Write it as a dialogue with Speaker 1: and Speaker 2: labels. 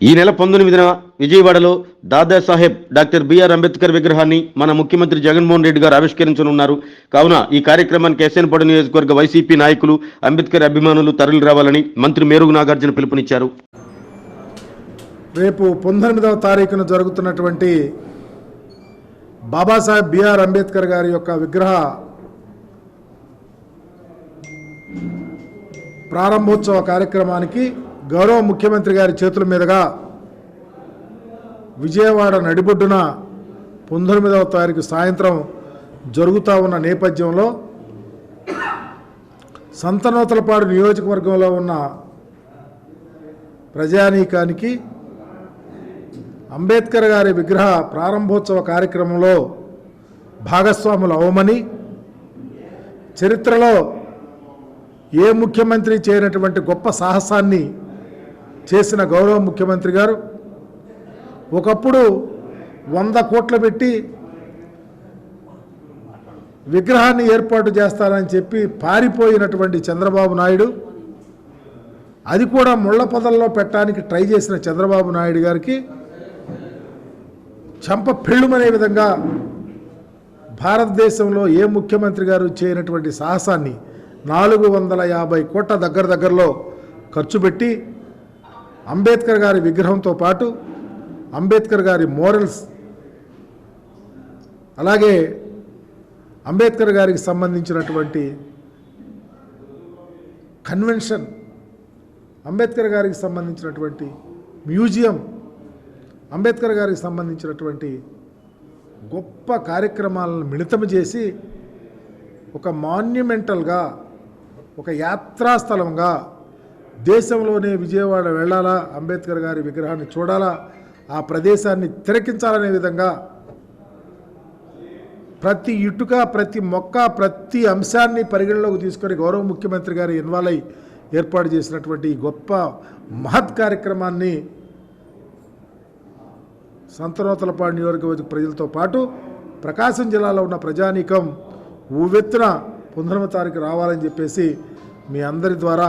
Speaker 1: ఈ నెల పంతొమ్మిదిన విజయవాడలో దాదాసాహెబ్ డాక్టర్ బిఆర్ అంబేద్కర్ విగ్రహాన్ని మన ముఖ్యమంత్రి జగన్మోహన్ రెడ్డి గారు ఆవిష్కరించనున్నారు. కావున ఈ కార్యక్రమానికి ఎస్ఎన్పాడు నియోజకవర్గ వైసీపీ నాయకులు అంబేద్కర్ అభిమానులు తరలి రావాలని మంత్రి మేరుగు నాగార్జున పిలుపునిచ్చారు.
Speaker 2: రేపు పంతొమ్మిదవ తారీఖున జరుగుతున్నటువంటి బాబాసాహెబ్ బిఆర్ అంబేద్కర్ గారి యొక్క విగ్రహ ప్రారంభోత్సవ కార్యక్రమానికి గౌరవ ముఖ్యమంత్రి గారి చేతుల మీదుగా విజయవాడ నడిబొడ్డున పంతొమ్మిదవ తారీఖు సాయంత్రం జరుగుతూ ఉన్న నేపథ్యంలో సంతనోతలపాడు నియోజకవర్గంలో ఉన్న ప్రజానీకానికి అంబేద్కర్ గారి విగ్రహ ప్రారంభోత్సవ కార్యక్రమంలో భాగస్వాములు అవమని చరిత్రలో ఏ ముఖ్యమంత్రి చేయనటువంటి గొప్ప సాహసాన్ని చేసిన గౌరవ ముఖ్యమంత్రి గారు ఒకప్పుడు వంద కోట్లు పెట్టి విగ్రహాన్ని ఏర్పాటు చేస్తారని చెప్పి పారిపోయినటువంటి చంద్రబాబు నాయుడు అది కూడా ముళ్ళ పొదల్లో పెట్టడానికి ట్రై చేసిన చంద్రబాబు నాయుడు గారికి చంప పెళ్ళుమనే విధంగా భారతదేశంలో ఏ ముఖ్యమంత్రి గారు చేయనటువంటి సాహసాన్ని నాలుగు వందల యాభై కోట్ల దగ్గర దగ్గరలో ఖర్చు పెట్టి అంబేద్కర్ గారి విగ్రహంతో పాటు అంబేద్కర్ గారి మోరల్స్ అలాగే అంబేద్కర్ గారికి సంబంధించినటువంటి కన్వెన్షన్ అంబేద్కర్ గారికి సంబంధించినటువంటి మ్యూజియం అంబేద్కర్ గారికి సంబంధించినటువంటి గొప్ప కార్యక్రమాలను మిళితం చేసి ఒక మాన్యుమెంటల్గా ఒక యాత్రాస్థలంగా దేశంలోనే విజయవాడ వెళ్ళాలా? అంబేద్కర్ గారి విగ్రహాన్ని చూడాలా? ఆ ప్రదేశాన్ని తిరకించాలనే విధంగా ప్రతి ఇటుక ప్రతి మొక్క ప్రతి అంశాన్ని పరిగణలోకి తీసుకొని గౌరవ ముఖ్యమంత్రి గారు ఇన్వాల్వ్ అయి ఏర్పాటు చేసినటువంటి ఈ గొప్ప మహత్ కార్యక్రమాన్ని సంతనోతలపాడు నియోజకవర్గ ప్రజలతో పాటు ప్రకాశం జిల్లాలో ఉన్న ప్రజానీకం ఉవ్వెత్తున పంతొమ్మిదవ తారీఖు రావాలని చెప్పేసి మీ అందరి ద్వారా